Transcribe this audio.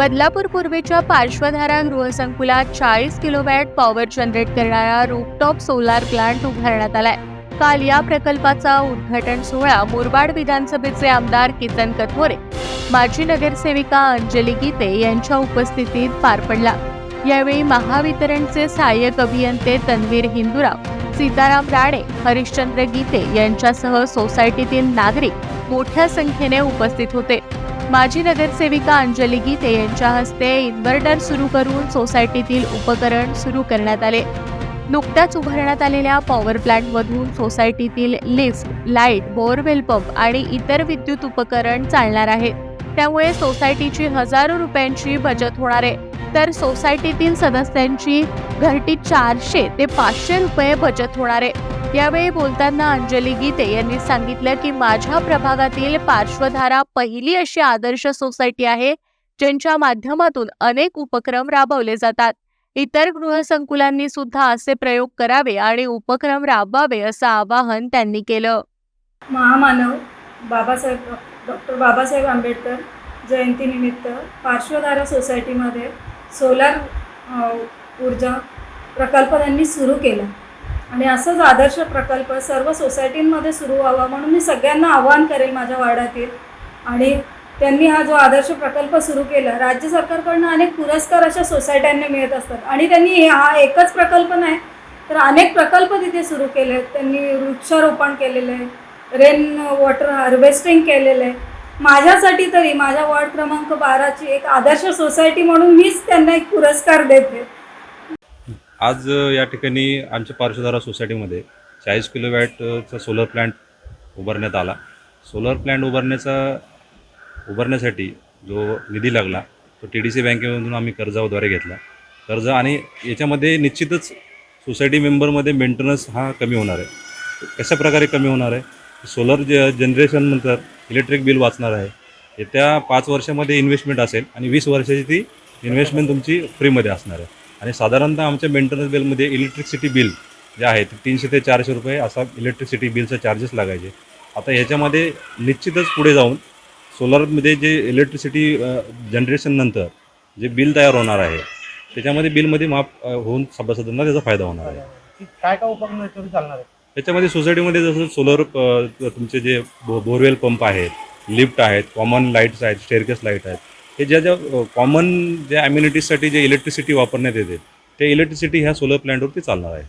बदलापूर पूर्वेच्या पार्श्वधारा गृहसंकुलात चाळीस किलोवॅट पॉवर जनरेट करणारा रूपटॉप सोलार प्लांट उभारण्यात आलाय. काल या प्रकल्पाचा उद्घाटन सोहळा मुरबाड विधानसभेचे आमदार किसन कथोरे माजी नगरसेविका अंजली गीते यांच्या उपस्थितीत पार पडला. यावेळी महावितरणचे सहाय्यक अभियंते तन्वीर हिंदुराव सीताराम राणे हरिश्चंद्र गीते यांच्यासह सोसायटीतील नागरिक मोठ्या संख्येने उपस्थित होते. माजी नगरसेविका अंजली गीते यांच्या हस्ते इन्व्हर्टर सुरू करून सोसायटीतील उपकरण सुरू करण्यात आले. नुकत्याच उभारण्यात आलेल्या पॉवर प्लांटमधून सोसायटीतील लिफ्ट लाइट बोअरवेल पंप आणि इतर विद्युत उपकरण चालणार आहेत त्यामुळे सोसायटीची हजारो रुपयांची बचत होणार आहे. तर सोसायटीतील सदस्यांची घरटी चारशे ते पाचशे रुपये बचत होणार आहे. यावेळी बोलताना अंजली गीते यांनी सांगितलं की माझ्या प्रभागातील पार्श्वधारा पहिली अशी आदर्श सोसायटी आहे ज्यांच्या माध्यमातून अनेक उपक्रम राबवले जातात. इतर गृहसंकुलांनी सुद्धा असे प्रयोग करावे आणि उपक्रम राबवावे असं आवाहन त्यांनी केलं. महामानव बाबासाहेब डॉक्टर बाबासाहेब आंबेडकर जयंतीनिमित्त पार्श्वधारा सोसायटीमध्ये सोलार ऊर्जा प्रकल्प त्यांनी सुरू केला. आणि असंच आदर्श प्रकल्प सर्व सोसायटींमध्ये सुरू व्हावा म्हणून मी सगळ्यांना आवाहन करेल माझ्या वार्डातील आणि त्यांनी हा जो आदर्श प्रकल्प सुरू केला राज्य सरकारकडनं अनेक पुरस्कार अशा सोसायट्यांना मिळत असतात. आणि त्यांनी हा एकच प्रकल्प नाही तर अनेक प्रकल्प तिथे सुरू केले. आहेत त्यांनी वृक्षारोपण केलेलं आहे रेन वॉटर हार्वेस्टिंग केलेलं आहे. माझ्यासाठी तरी माझ्या वॉर्ड क्रमांक बाराची एक आदर्श सोसायटी म्हणून मीच त्यांना एक पुरस्कार देते. आज या ठिकाणी आमच्या पार्श्वधारा सोसायटीमध्ये चाळीस किलोवॅटचा सोलर प्लॅन्ट उभारण्यात आला. सोलर प्लॅन्ट उभारण्याचा उभारण्यासाठी जो निधी लागला तो टी डी सी बँकेमधून आम्ही कर्जाद्वारे घेतला. कर्ज आणि याच्यामध्ये निश्चितच सोसायटी मेंबरमध्ये मेंटेनन्स हा कमी होणार आहे. कशा प्रकारे कमी होणार आहे? सोलर ज जनरेशननंतर इलेक्ट्रिक बिल वाचणार आहे. येत्या पाच वर्षामध्ये इन्व्हेस्टमेंट असेल आणि वीस वर्षाची ती इन्व्हेस्टमेंट तुमची फ्रीमध्ये असणार आहे. आणि साधारणतः आमच्या मेंटेनन्स बिलमध्ये इलेक्ट्रिसिटी बिल जे आहे ते तीनशे ते चारशे रुपये असा इलेक्ट्रिसिटी बिलचा चार्जेस लागायचे. आता ह्याच्यामध्ये निश्चितच पुढे जाऊन सोलरमध्ये जे इलेक्ट्रिसिटी जनरेशन नंतर जे बिल तयार होणार आहे त्याच्यामध्ये बिलमध्ये माफ होऊन सभासदांना त्याचा फायदा होणार आहे. काय काय उपक्रम चालणार आहे त्याच्यामध्ये सोसायटीमध्ये जसं सोलर तुमचे जे बो बोरवेल पंप आहेत लिफ्ट आहेत कॉमन लाईट्स आहेत स्टेअरकेस लाइट आहेत हे ज्या ज्या कॉमन ज्या ॲम्युनिटीजसाठी जे इलेक्ट्रिसिटी वापरण्यात येते ते इलेक्ट्रिसिटी ह्या सोलर प्लॅन्टवरती चालणार आहे.